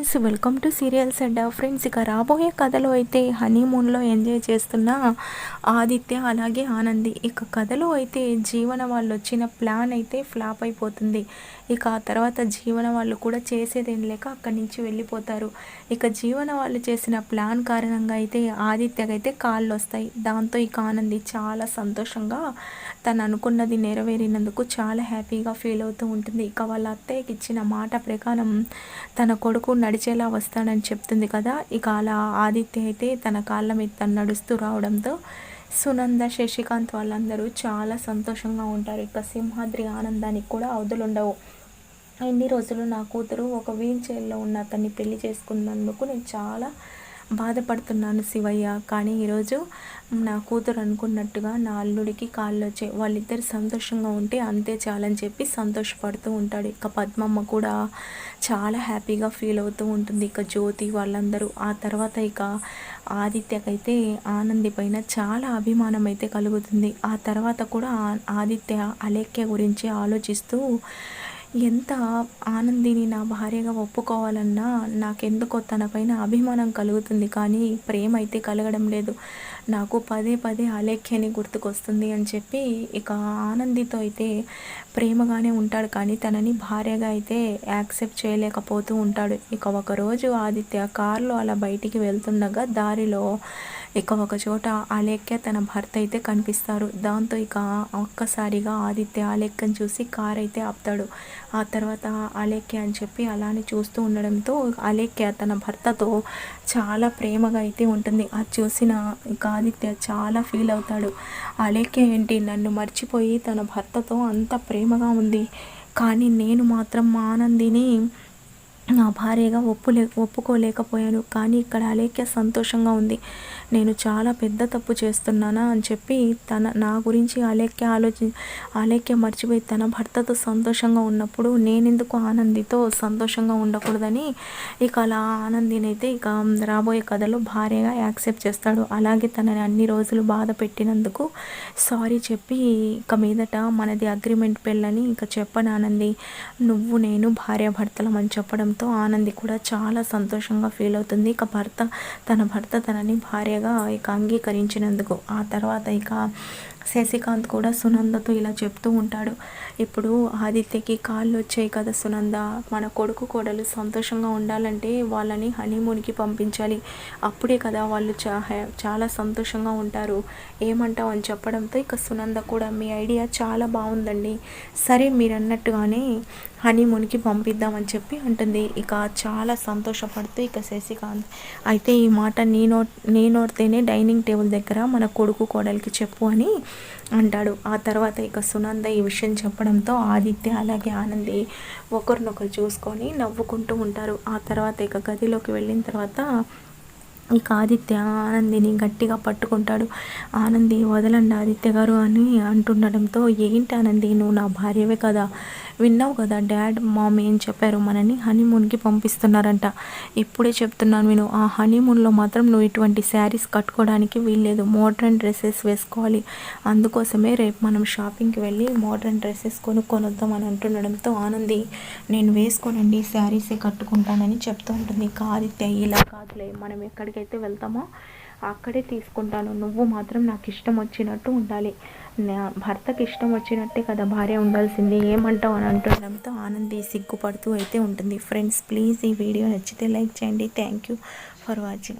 Friends welcome to serials and friends. ఇక రాబోయే కథలో అయితే హనీమూన్లో ఎంజాయ్ చేస్తున్న ఆదిత్య అలాగే ఆనంది. ఇక కథలో అయితే జీవన వాళ్ళు వచ్చిన ప్లాన్ అయితే ఫ్లాప్ అయిపోతుంది. ఇక ఆ తర్వాత జీవన వాళ్ళు కూడా చేసేదేం లేక అక్కడి నుంచి వెళ్ళిపోతారు. ఇక జీవన వాళ్ళు చేసిన ప్లాన్ కారణంగా అయితే ఆదిత్యకైతే కాళ్ళు వస్తాయి. దాంతో ఇక ఆనంది చాలా సంతోషంగా తను అనుకున్నది నెరవేరినందుకు చాలా హ్యాపీగా ఫీల్ అవుతూ ఉంటుంది. ఇక వాళ్ళ అత్తయ్యకి ఇచ్చిన మాట ప్రకారం తన కొడుకు నడిచేలా వస్తాడని చెప్తుంది కదా. ఇక అలా ఆదిత్య అయితే తన కాళ్ళ మీద తను నడుస్తూ రావడంతో సునంద శశికాంత్ వాళ్ళందరూ చాలా సంతోషంగా ఉంటారు. ఇక సింహాద్రి ఆనందానికి కూడా అవధులుండవు ఎన్ని రోజులు నా కూతురు ఒక వీల్ చైర్లో ఉన్న అతన్ని పెళ్ళి చేసుకున్నందుకు నేను చాలా బాధపడుతున్నాను శివయ్య. కానీ ఈరోజు నా కూతురు అనుకున్నట్టుగా నా అల్లుడికి కాళ్ళు వచ్చాయి వాళ్ళిద్దరు సంతోషంగా ఉంటే అంతే చాలని చెప్పి సంతోషపడుతూ ఉంటాడు. ఇక పద్మమ్మ కూడా చాలా హ్యాపీగా ఫీల్ అవుతూ ఉంటుంది. ఇక జ్యోతి వాళ్ళందరూ ఆ తర్వాత ఇక ఆదిత్యకైతే ఆనంది పైన చాలా అభిమానం అయితే కలుగుతుంది. ఆ తర్వాత కూడా ఆదిత్య అలేఖ్య గురించి ఆలోచిస్తూ ఎంత ఆనందిని నా భార్యగా ఒప్పుకోవాలన్నా నాకెందుకో తనపైన అభిమానం కలుగుతుంది కానీ ప్రేమ అయితే కలగడం లేదు. నాకు పదే పదే అలేఖ్యని గుర్తుకొస్తుంది అని చెప్పి ఇక ఆనందితో అయితే ప్రేమగానే ఉంటాడు కానీ తనని భార్యగా అయితే యాక్సెప్ట్ చేయలేకపోతూ ఉంటాడు. ఇక ఒకరోజు ఆదిత్య కారులో అలా బయటికి వెళ్తుండగా దారిలో ఇక ఒక చోట ఆలేఖ్య తన భర్త అయితే కనిపిస్తారు. దాంతో ఇక ఒక్కసారిగా ఆదిత్య ఆలేఖ్యను చూసి కార్ అయితే ఆపుతాడు. ఆ తర్వాత అలేఖ్య అని చెప్పి అలానే చూస్తూ ఉండడంతో అలేఖ్య తన భర్తతో చాలా ప్రేమగా అయితే ఉంటుంది. అది చూసిన ఇక ఆదిత్య చాలా ఫీల్ అవుతాడు. అలేఖ్య ఏంటి? నన్ను మర్చిపోయి తన భర్తతో అంత ప్రేమగా ఉంది. కానీ నేను మాత్రం ఆనందిని నా భార్యగా ఒప్పులే ఒప్పుకోలేకపోయాను. కానీ ఇక్కడ అలేఖ్య సంతోషంగా ఉంది. నేను చాలా పెద్ద తప్పు చేస్తున్నానా అని చెప్పి తన నా గురించి అలేఖ్య ఆలోచి అలేఖ్య మర్చిపోయి తన భర్తతో సంతోషంగా ఉన్నప్పుడు నేనెందుకు ఆనందితో సంతోషంగా ఉండకూడదని ఇక అలా ఆనందినైతే ఇక రాబోయే కథలో భార్యగా యాక్సెప్ట్ చేస్తాడు. అలాగే తనని అన్ని రోజులు బాధ పెట్టినందుకు సారీ చెప్పి ఇక మీదట మనది అగ్రిమెంట్ పెళ్ళని ఇక చెప్పను ఆనంది నువ్వు నేను భార్యాభర్తలం అని చెప్పడం ఎంతో ఆనంది కూడా చాలా సంతోషంగా ఫీల్ అవుతుంది. ఇక భర్త తన భర్త తనని భార్యగా ఇక అంగీకరించినందుకు ఆ తర్వాత ఇక శశికాంత్ కూడా సునందతో ఇలా చెప్తూ ఉంటాడు. ఇప్పుడు ఆదిత్యకి కాళ్ళు వచ్చాయి కదా సునంద. మన కొడుకు కోడలు సంతోషంగా ఉండాలంటే వాళ్ళని హనీమూన్కి పంపించాలి. అప్పుడే కదా వాళ్ళు చా చాలా సంతోషంగా ఉంటారు. ఏమంటావు అని చెప్పడంతో ఇక సునంద కూడా మీ ఐడియా చాలా బాగుందండి. సరే మీరు అన్నట్టుగానే హనీమూన్కి పంపిద్దామని చెప్పి అంటుంది. ఇక చాలా సంతోషపడుతూ ఇక శశికాంత్. అయితే ఈ మాట నీ నోట్ నీ నోడితేనే డైనింగ్ టేబుల్ దగ్గర మన కొడుకు కోడలికి చెప్పు అని అంటాడు. ఆ తర్వాత ఇక సునంద ఈ విషయం చెప్పడంతో ఆదిత్య అలాగే ఆనంది ఒకరినొకరు చూసుకొని నవ్వుకుంటూ ఉంటారు. ఆ తర్వాత ఇక గదిలోకి వెళ్ళిన తర్వాత ఇక ఆదిత్య ఆనందిని గట్టిగా పట్టుకుంటాడు. ఆనంది వదలండి ఆదిత్య గారు అని అంటుండడంతో ఏంటి ఆనంది నువ్వు నా భార్యవే కదా? విన్నావు కదా డాడ్ మామ్ ఏం చెప్పారు మనని హనీమూన్కి పంపిస్తున్నారంట. ఇప్పుడే చెప్తున్నాను నేను ఆ హనీమూన్లో మాత్రం నువ్వు ఇటువంటి శారీస్ కట్టుకోవడానికి వీల్లేదు. మోడ్రన్ డ్రెస్సెస్ వేసుకోవాలి. అందుకోసమే రేపు మనం షాపింగ్కి వెళ్ళి మోడ్రన్ డ్రెస్సెస్ కొనుక్కొని వద్దాం అని అంటుండడంతో ఆనంది నేను వేసుకోనండి శారీసే కట్టుకుంటానని చెప్తూ ఉంటుంది. కాదితే ఇలా కాదులే మనం ఎక్కడికైతే వెళ్తామో అక్కడే తీసుకుంటాను. నువ్వు మాత్రం నాకు ఇష్టం వచ్చినట్టు ఉండాలి. భర్తకి ఇష్టం వచ్చినట్టే కదా భార్య ఉండాల్సింది ఏమంటావు అని అంటుండడంతో ఆనంది సిగ్గుపడుతూ అయితే ఉంటుంది. ఫ్రెండ్స్ ప్లీజ్ ఈ వీడియో నచ్చితే లైక్ చేయండి. Thank you for watching